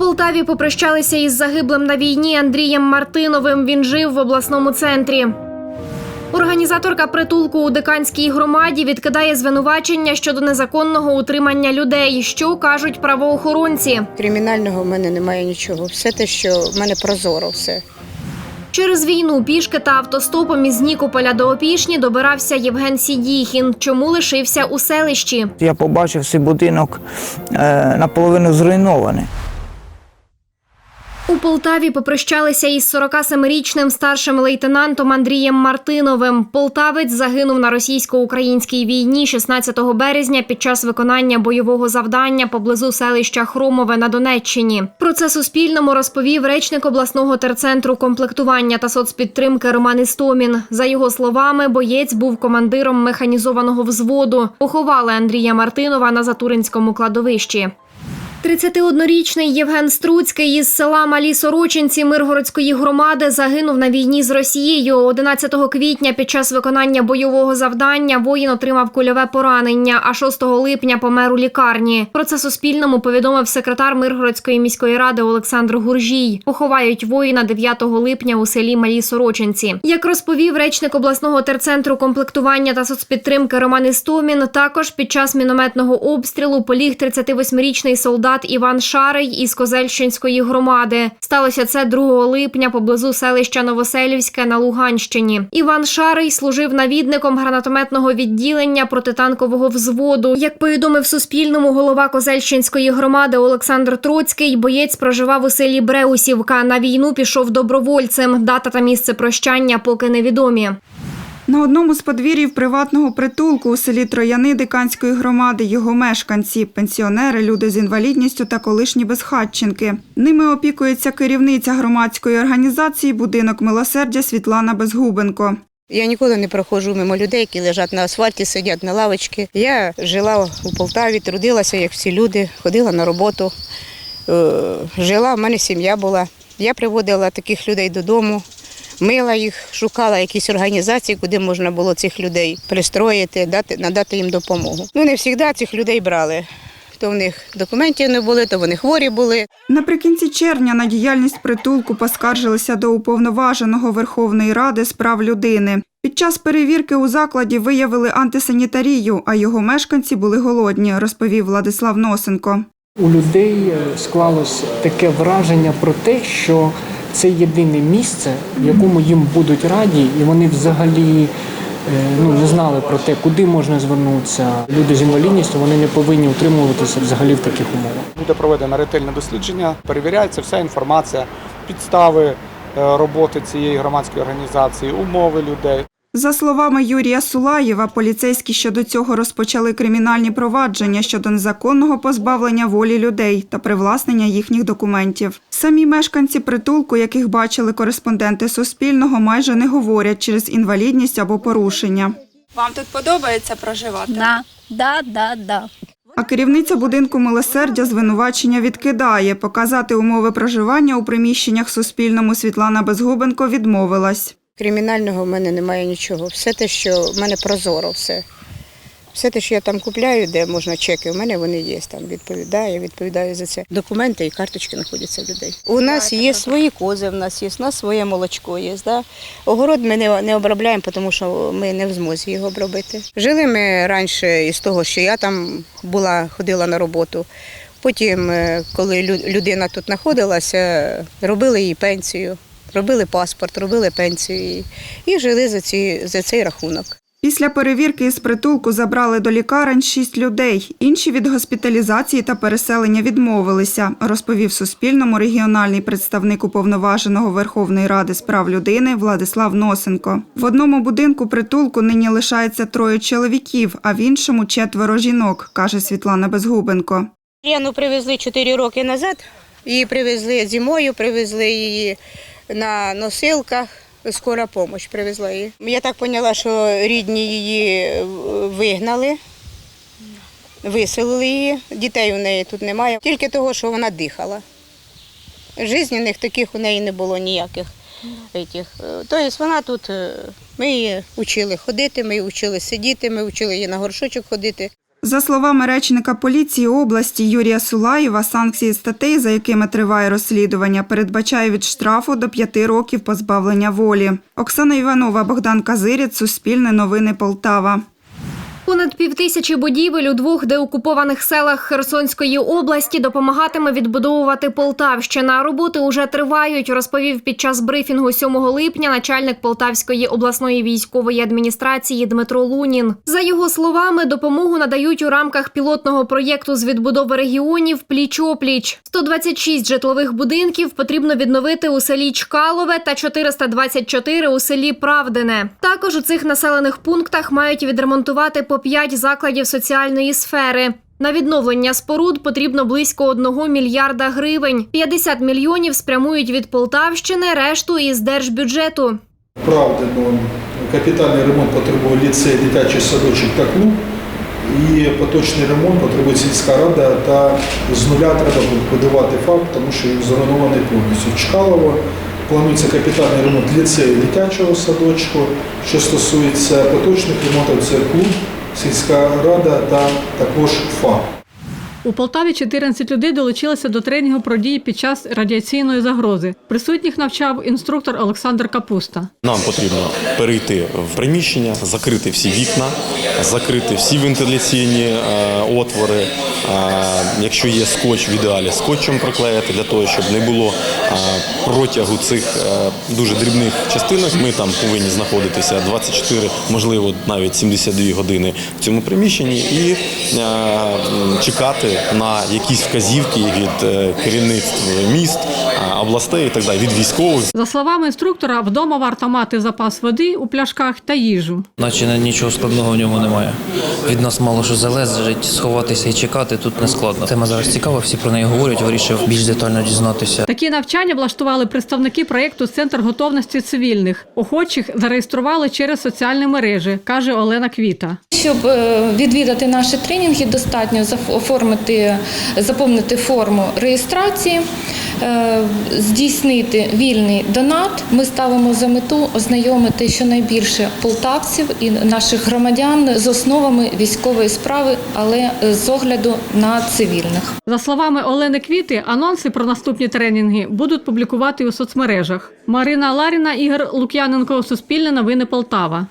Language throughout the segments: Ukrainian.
Полтаві попрощалися із загиблим на війні Андрієм Мартиновим. Він жив в обласному центрі. Організаторка притулку у диканській громаді відкидає звинувачення щодо незаконного утримання людей. Що кажуть правоохоронці? Кримінального в мене немає нічого. Все те, що в мене прозоро все. Через війну пішки та автостопом із Нікополя до Опішні добирався Євген Сідіхін. Чому лишився у селищі? Я побачив цей будинок е, наполовину зруйнований. У Полтаві попрощалися із 47-річним старшим лейтенантом Андрієм Мартиновим. Полтавець загинув на російсько-українській війні 16 березня під час виконання бойового завдання поблизу селища Хромове на Донеччині. Про це Суспільному розповів речник обласного терцентру комплектування та соцпідтримки Роман Істомін. За його словами, боєць був командиром механізованого взводу. Поховали Андрія Мартинова на Затуринському кладовищі. 31-річний Євген Струцький із села Малі Сорочинці Миргородської громади загинув на війні з Росією. 11 квітня під час виконання бойового завдання воїн отримав кульове поранення, а 6 липня помер у лікарні. Про це Суспільному повідомив секретар Миргородської міської ради Олександр Гуржій. Поховають воїна 9 липня у селі Малі Сорочинці. Як розповів речник обласного терцентру комплектування та соцпідтримки Роман Істомін, також під час мінометного обстрілу поліг 38-річний солдат Іван Шарий із Козельщинської громади. Сталося це 2 липня поблизу селища Новоселівське на Луганщині. Іван Шарий служив навідником гранатометного відділення протитанкового взводу. Як повідомив Суспільному голова Козельщинської громади Олександр Троцький, боєць проживав у селі Бреусівка. На війну пішов добровольцем. Дата та місце прощання поки невідомі. На одному з подвір'їв приватного притулку у селі Трояни Диканської громади його мешканці, пенсіонери, люди з інвалідністю та колишні безхатченки. Ними опікується керівниця громадської організації Будинок милосердя Світлана Безгубенко. Я ніколи не проходжу мимо людей, які лежать на асфальті, сидять на лавочці. Я жила у Полтаві, трудилася, як всі люди, ходила на роботу, е, жила, в мене сім'я була. Я приводила таких людей додому, мила їх, шукала якісь організації, куди можна було цих людей пристроїти, дати, надати їм допомогу. Ну, не завжди цих людей брали. То в них документів не були, то вони хворі були. Наприкінці червня на діяльність притулку поскаржилися до уповноваженого Верховної Ради з прав людини. Під час перевірки у закладі виявили антисанітарію, а його мешканці були голодні, розповів Владислав Носенко. У людей склалось таке враження про те, що це єдине місце, в якому їм будуть раді, і вони взагалі е, ну, не знали про те, куди можна звернутися. Люди з інвалідністю вони не повинні утримуватися взагалі в таких умовах. Буде проведено ретельне дослідження, перевіряється вся інформація, підстави е, роботи цієї громадської організації, умови людей. За словами Юрія Сулаєва, поліцейські щодо цього розпочали кримінальні провадження щодо незаконного позбавлення волі людей та привласнення їхніх документів. Самі мешканці притулку, яких бачили кореспонденти Суспільного, майже не говорять через інвалідність або порушення. Вам тут подобається проживати? Да, да, да, да. А керівниця будинку милосердя звинувачення відкидає. Показати умови проживання у приміщеннях Суспільному Світлана Безгубенко відмовилась. Кримінального в мене немає нічого. Все те, що в мене прозоро, все. Все те, що я там купляю, де можна чеки, у мене вони є. Там відповідаю, відповідаю за це. Документи і карточки знаходяться в людей. У нас є свої кози, в нас є, у нас своє молочко є. Да? Огород ми не, не обробляємо, тому що ми не в змозі його обробити. Жили ми раніше із того, що я там була, ходила на роботу. Потім, е, коли людина тут знаходилася, робили їй пенсію. Робили паспорт, робили пенсію і жили за, ці, за цей рахунок. Після перевірки із притулку забрали до лікарень шість людей. Інші від госпіталізації та переселення відмовилися, розповів Суспільному регіональний представник уповноваженого Верховної Ради з прав людини Владислав Носенко. В одному будинку притулку нині лишається троє чоловіків, а в іншому четверо жінок, каже Світлана Безгубенко. Яну привезли 4 роки назад. Її привезли зимою, привезли її на носилках. Скора допомога привезла її. Я так поняла, що рідні її е, вигнали, виселили її. Дітей у неї тут немає. Тільки того, що вона дихала. Жизненних таких у неї не було ніяких. Этих. Е, Тобто вона тут, е, ми її вчили ходити, ми її вчили сидіти, ми вчили її на горшочок ходити. За словами речника поліції області Юрія Сулаєва, санкції статей, за якими триває розслідування, передбачає від штрафу до п'яти років позбавлення волі. Оксана Іванова, Богдан Казиріць, Суспільне новини Полтава. Понад півтисячі будівель у двох деокупованих селах Херсонської області допомагатиме відбудовувати Полтавщина. Роботи уже тривають, розповів під час брифінгу 7 липня начальник Полтавської обласної військової адміністрації Дмитро Лунін. За його словами, допомогу надають у рамках пілотного проєкту з відбудови регіонів пліч-опліч. 126 житлових будинків потрібно відновити у селі Чкалове та 424 у селі Правдине. Також у цих населених пунктах мають відремонтувати по 5 закладів соціальної сфери. На відновлення споруд потрібно близько 1 мільярда гривень. 50 мільйонів спрямують від Полтавщини, решту із держбюджету. Правда, ну, капітальний ремонт потребує ліцей, дитячий садочок та клуб. І поточний ремонт потребує сільська рада та з нуля треба будувати факт, тому що він зруйнований повністю. Чкалово планується капітальний ремонт ліцею дитячого садочку. Що стосується поточних ремонтів, це клуб, сільська рада та також ФАП. У Полтаві 14 людей долучилися до тренінгу про дії під час радіаційної загрози. Присутніх навчав інструктор Олександр Капуста. Нам потрібно перейти в приміщення, закрити всі вікна, закрити всі вентиляційні е, отвори. Е, якщо є скотч, в ідеалі скотчем проклеїти для того, щоб не було е, протягу цих дуже дрібних частинок. Ми там повинні знаходитися 24, можливо, навіть 72 години в цьому приміщенні і е, чекати на якісь вказівки від е, керівництв міст, областей і так далі, від військових. За словами інструктора, вдома варто мати запас води у пляшках та їжу. Наче нічого складного в ньому немає. Від нас мало що залежить, сховатися і чекати тут не складно. Тема зараз цікава, всі про неї говорять, вирішив більш детально дізнатися. Такі навчання влаштували представники проєкту Центр готовності цивільних. Охочих зареєстрували через соціальні мережі, каже Олена Квіта. Щоб е, відвідати наші тренінги, достатньо оформити, заповнити форму реєстрації, е, здійснити вільний донат. Ми ставимо за мету ознайомити щонайбільше полтавців і наших громадян з основами військової справи, але з огляду на цивільних. За словами Олени Квіти, анонси про наступні тренінги будуть публікувати у соцмережах. Марина Ларіна, Ігор Лук'яненко, Суспільне новини Полтава.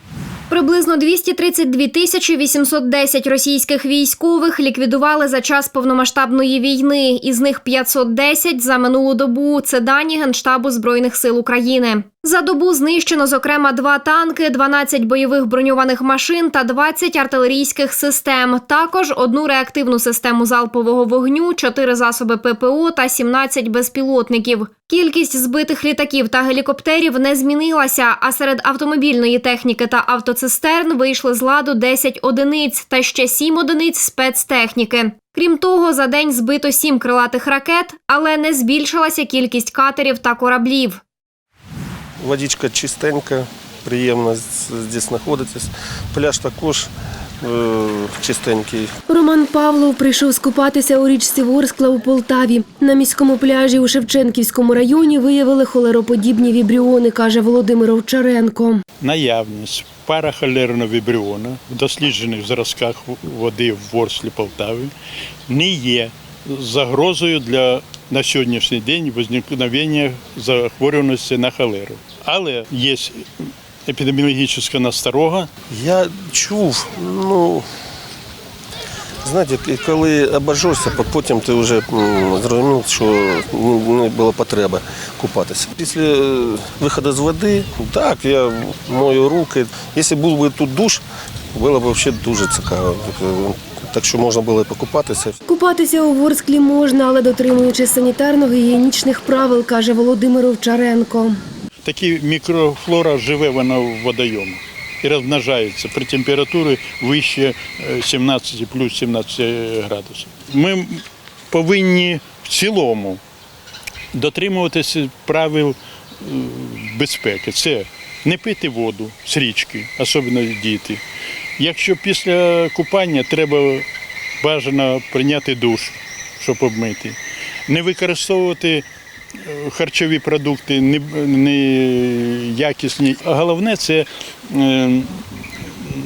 Приблизно 232 тисячі 810 російських військових ліквідували за час повномасштабної війни. Із них 510 за минулу добу. Це дані Генштабу Збройних сил України. За добу знищено, зокрема, два танки, 12 бойових броньованих машин та 20 артилерійських систем. Також одну реактивну систему залпового вогню, 4 засоби ППО та 17 безпілотників. Кількість збитих літаків та гелікоптерів не змінилася, а серед автомобільної техніки та автоцистерн вийшли з ладу 10 одиниць та ще 7 одиниць спецтехніки. Крім того, за день збито 7 крилатих ракет, але не збільшилася кількість катерів та кораблів. Водичка чистенька, приємно здесь знаходитись. Пляж також е, чистенький. Роман Павлов прийшов скупатися у річці Ворскла у Полтаві. На міському пляжі у Шевченківському районі виявили холероподібні вібріони, каже Володимир Овчаренко. Наявність парахолерного вібріона в досліджених зразках води в Ворслі Полтави не є загрозою для на сьогоднішній день возникновення захворюваності на холеру. Але є епідеміологічна насторога. Я чув, ну знаєте, коли обожжешся, потім ти вже зрозумів, що не було потреби купатися. Після е, виходу з води, так, я мою руки. Якщо був би тут душ, було б взагалі дуже цікаво. Так що можна було і покупатися. Купатися у Ворсклі можна, але дотримуючись санітарно-гігієнічних правил, каже Володимир Овчаренко. Такі мікрофлора живе вона в водойомах і розмножається при температурі вище е, 17 плюс 17 градусів. Ми повинні в цілому дотримуватися правил е, безпеки. Це не пити воду з річки, особливо діти. Якщо після купання треба бажано прийняти душ, щоб обмити, не використовувати е, харчові продукти не, не якісні. А головне це е,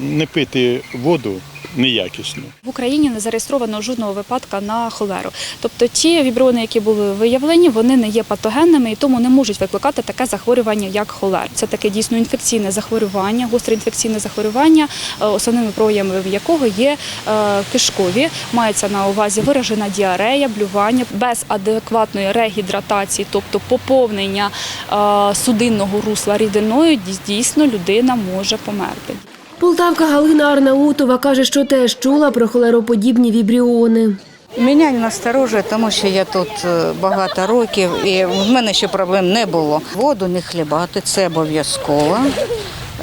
не пити воду неякісно. В Україні не зареєстровано жодного випадка на холеру. Тобто ті вібріони, які були виявлені, вони не є патогенними і тому не можуть викликати таке захворювання, як холер. Це таке дійсно інфекційне захворювання, гостре інфекційне захворювання, е, основними проявами якого є е, кишкові. Мається на увазі виражена діарея, блювання без адекватної регідратації, тобто поповнення е, судинного русла рідиною, дійсно людина може померти. Полтавка Галина Арнаутова каже, що теж чула про холероподібні вібріони. Мене не насторожує, тому що я тут е, багато років і в мене ще проблем не було. Воду не хлібати, це обов'язково.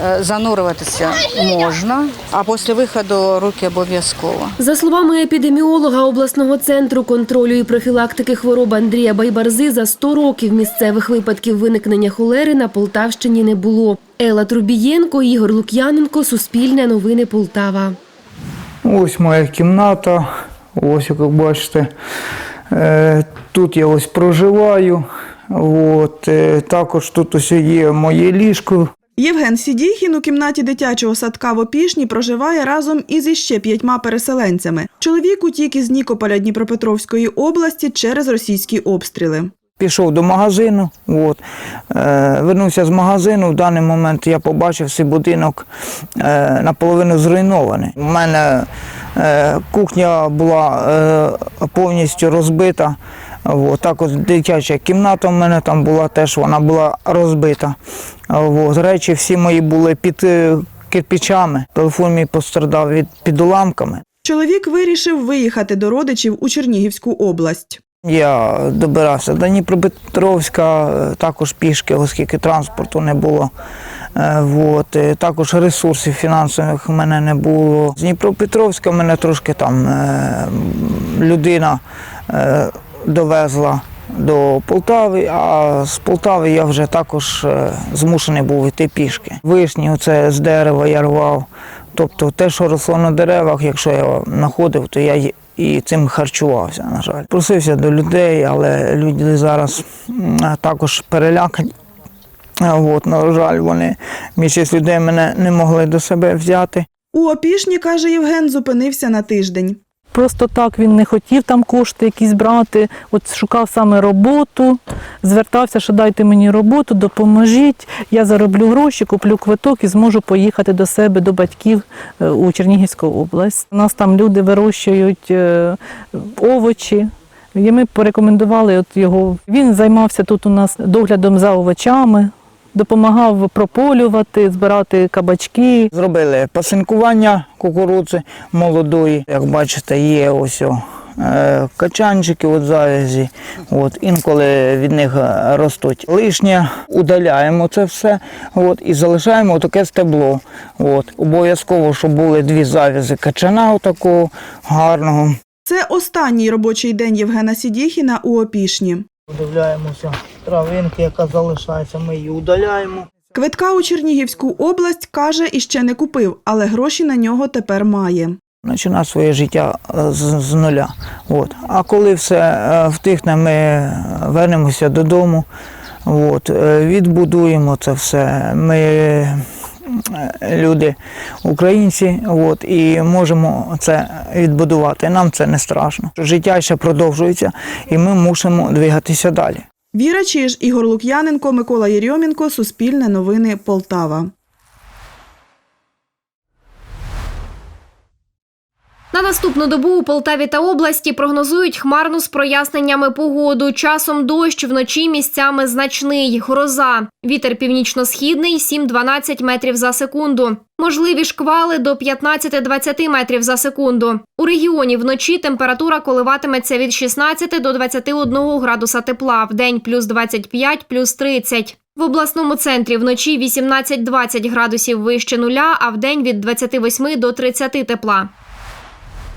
Е, Занурюватися можна, а після виходу руки обов'язково. За словами епідеміолога обласного центру контролю і профілактики хвороб Андрія Байбарзи, за 100 років місцевих випадків виникнення холери на Полтавщині не було. Ела Трубієнко, Ігор Лук'яненко, Суспільне новини Полтава. Ось моя кімната. Ось, як ви бачите. Е, Тут я ось проживаю. От, е, також тут ось є моє ліжко. Євген Сідіхін у кімнаті дитячого садка в Опішні проживає разом із іще п'ятьма переселенцями. Чоловік утік із Нікополя Дніпропетровської області через російські обстріли. Пішов до магазину, от, е, вернувся з магазину. В даний момент я побачив цей будинок е, наполовину зруйнований. У мене е, кухня була е, повністю розбита. От, також дитяча кімната в мене там була, теж вона була розбита. От, речі всі мої були під е, кирпичами. Телефон мій пострадав від під уламками. Чоловік вирішив виїхати до родичів у Чернігівську область. Я добирався до Дніпропетровська, також пішки, оскільки транспорту не було. Е, Вот. е, Також ресурсів фінансових в мене не було. З Дніпропетровська мене трошки там е, людина довезла до Полтави, а з Полтави я вже також змушений був йти пішки. Вишні, оце з дерева я рвав. Тобто те, що росло на деревах, якщо я знаходив, то я і цим харчувався, на жаль. Просився до людей, але люди зараз також перелякані. От, на жаль, вони більшість людей мене не могли до себе взяти. У Опішні, каже Євген, зупинився на тиждень. Просто так він не хотів там кошти якісь брати. От шукав саме роботу, звертався, що дайте мені роботу, допоможіть. Я зароблю гроші, куплю квиток і зможу поїхати до себе, до батьків е, у Чернігівську область. У нас там люди вирощують е, овочі. І ми порекомендували от його. Він займався тут у нас доглядом за овочами, допомагав прополювати, збирати кабачки. Зробили пасинкування кукурудзи молодої. Як бачите, є ось е, качанчики от завязі. От, інколи від них ростуть лишнє. Удаляємо це все от, і залишаємо таке стебло. От. Обов'язково, щоб були дві зав'язи качана отакого гарного. Це останній робочий день Євгена Сідіхіна у Опішні. Удивляємося травинки, яка залишається, ми її удаляємо. Квитка у Чернігівську область каже, іще не купив, але гроші на нього тепер має. Починав своє життя е, з, з нуля. От. А коли все е, втихне, ми вернемося додому, от, е, відбудуємо це все. Ми люди українці, от, і можемо це відбудувати. Нам це не страшно. Життя ще продовжується, і ми мусимо двигатися далі. Віра Чиж, Ігор Лук'яненко, Микола Єрьомінко, Суспільне новини Полтава. На наступну добу у Полтаві та області прогнозують хмарну з проясненнями погоду. Часом дощ вночі місцями значний. Гроза. Вітер північно-східний 7-12 метрів за секунду. Можливі шквали до 15-20 метрів за секунду. У регіоні вночі температура коливатиметься від 16 до 21 градуса тепла. В день плюс 25, плюс 30. В обласному центрі вночі 18-20 градусів вище нуля, а в день від 28 до 30 тепла.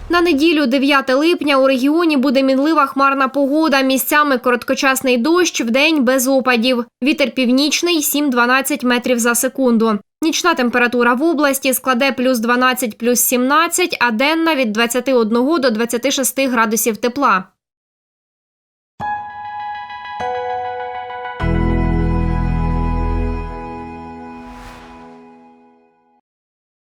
На неділю, 9 липня, у регіоні буде мінлива хмарна погода. Місцями короткочасний дощ, вдень без опадів. Вітер північний 7-12 метрів за секунду. Нічна температура в області складе плюс 12, плюс 17, а денна від 21 до 26 градусів тепла.